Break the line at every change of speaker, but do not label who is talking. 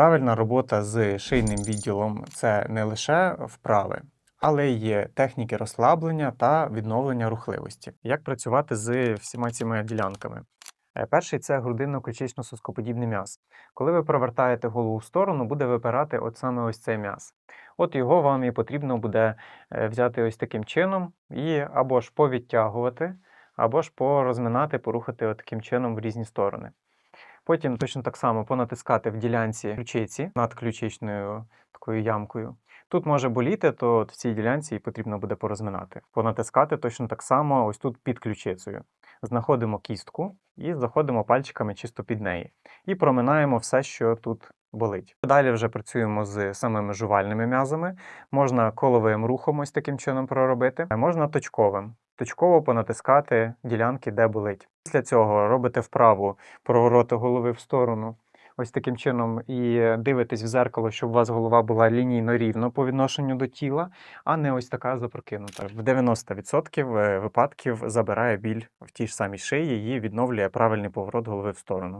Правильна робота з шийним відділом це не лише вправи, але й є техніки розслаблення та відновлення рухливості. Як працювати з всіма цими ділянками? Е, Перший це грудинно-ключично-соскоподібний м'яз. Коли ви провертаєте голову в сторону, буде випирати от саме ось цей м'яз. От його вам і потрібно буде е, взяти ось таким чином і або ж повідтягувати, або ж порозминати, порухати от таким чином в різні сторони. Потім точно так само понатискати в ділянці ключиці над ключичною такою ямкою. Тут може боліти, то в цій ділянці потрібно буде порозминати. Понатискати точно так само ось тут під ключицею. Знаходимо кістку і заходимо пальчиками чисто під неї. І проминаємо все, що тут болить. Далі вже працюємо з самими жувальними м'язами. Можна коловим рухом ось таким чином проробити, а можна точковим. Точково понатискати ділянки, де болить. Після цього робите вправу провороти голови в сторону. Ось таким чином і дивитесь в зеркало, щоб у вас голова була лінійно рівно по відношенню до тіла, а не ось така запрокинута. В 90% е, випадків забирає біль в тій ж самій шиї і відновлює правильний поворот голови в сторону.